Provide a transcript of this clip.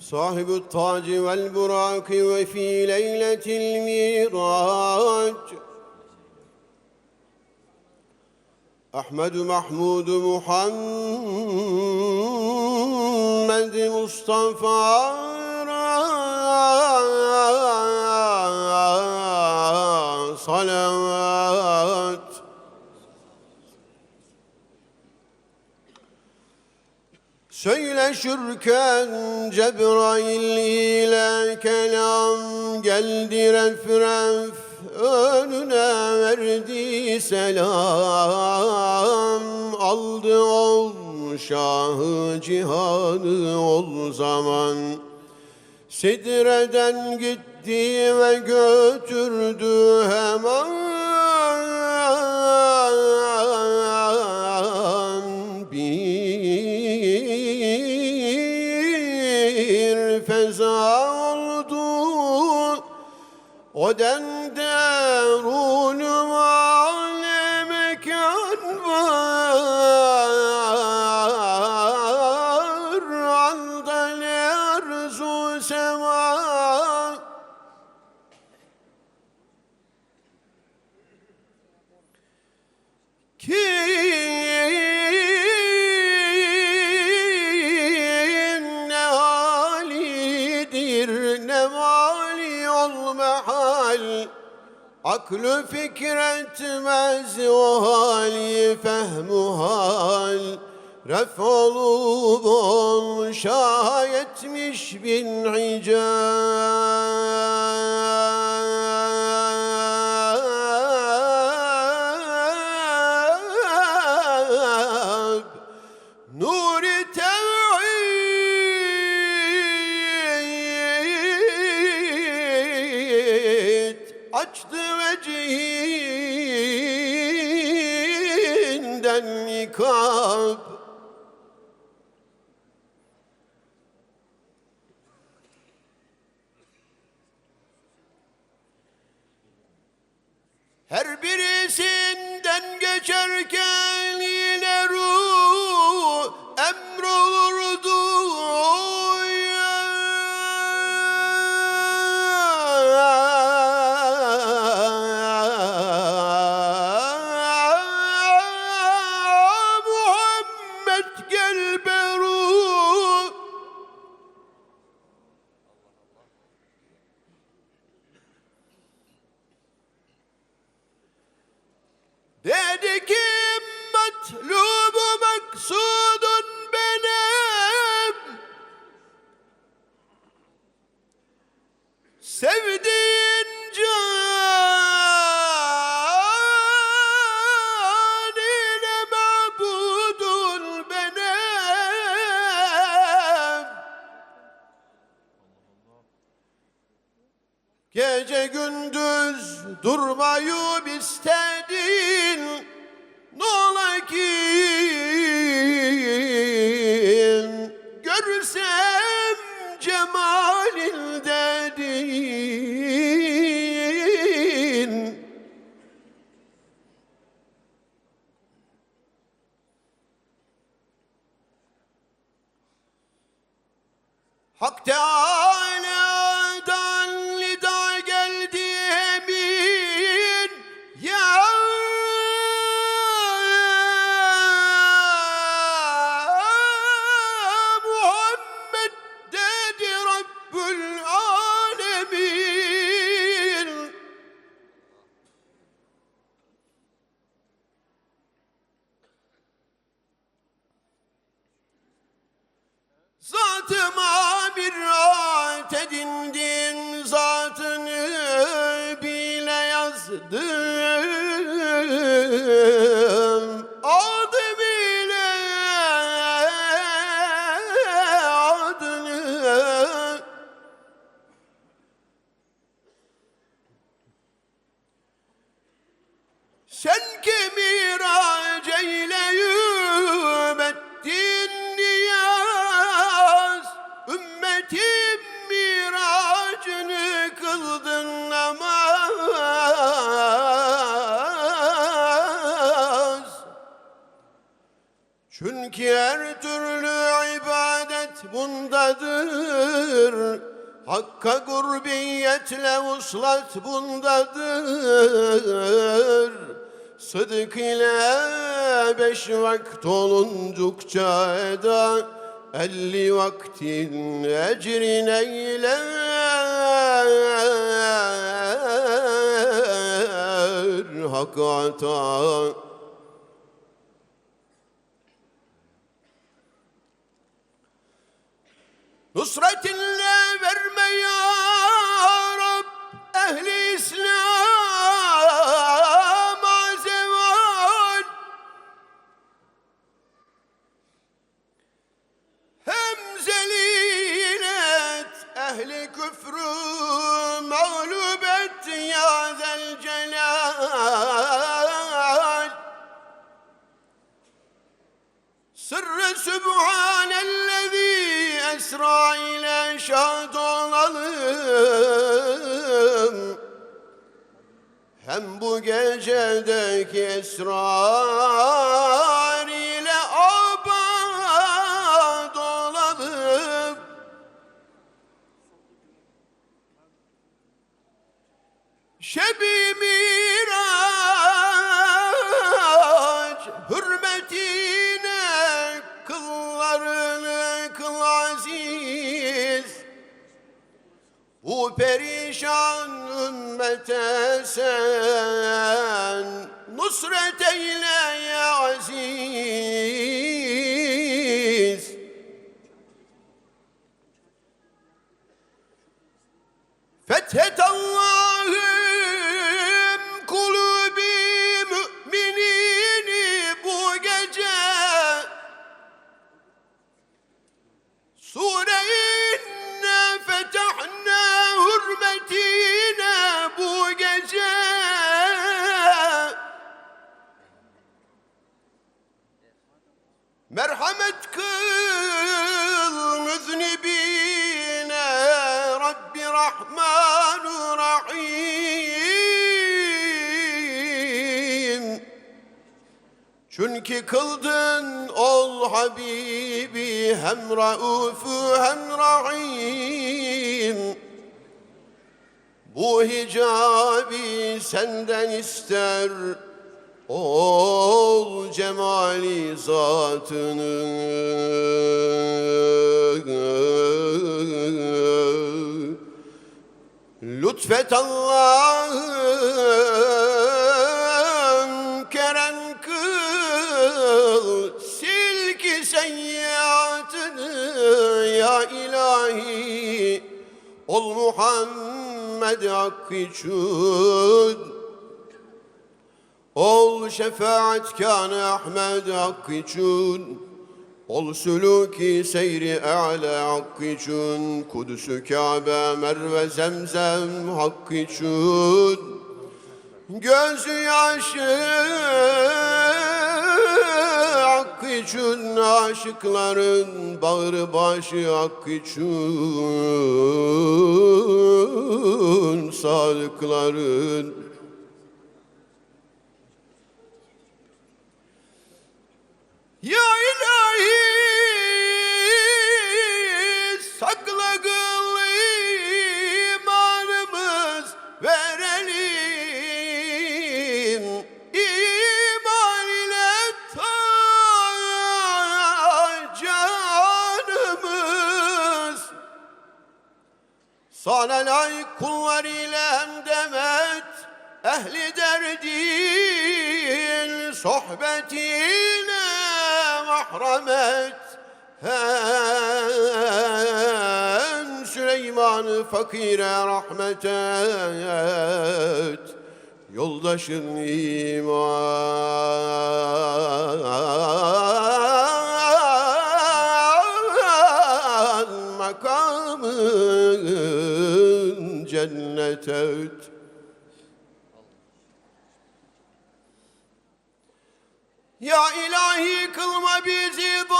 صاحب التاج والبراق وفي ليلة الميراج. أحمد محمود محمد مصطفى صلوات Söyleşirken Cebrail ile kelam geldi ref ref önüne verdi selam. Aldı ol şahı cihanı ol zaman. Sidre'den gitti ve götürdü hemen feza oldu. O dende ruhum Aklı fikretmez o hali fehmu hal. Ref olup ol şayetmiş bin hicab. Nuri tevhid açtı nikab Her birisinden geçerken Gece gündüz durmayıp istedin. Ne ola ki Görsem cemalin dedin. Hak Teala'dan zatını bile yazdım. Adı bile adını. Sen ki bundadır. Hakka kurbiyetle uslat bundadır. Sıdık ile beş vakt oluncukça eda Elli vaktin ecrin eyler Hak ata Sübhanellezi esra ile şahit olalım Hem bu gecedeki esrar ümmete Rahmanu Rahim Çünkü kıldın ol Habibi hem raufu hem rahim. Bu hicabi senden ister Ol cemali zatını Lütfet Allah'ım kerem kıl Sil ki seyyiatını ya ilahi. Ol Muhammed hakkı için Ol şefaatkanı Ahmed hakkı için Ol sülûki seyri a'la hakkı için Kudüs-ü Kabe Merve Zemzem hakkı için Gözü yaşı hakkı için Aşıkların bağrı başı hakkı için Sadıkların sana layık kullar ile demet ehli derdin sohbetine mahremet hem Süleyman fakire rahmet et Yoldaşın iman et Ya ilahi kılma bizi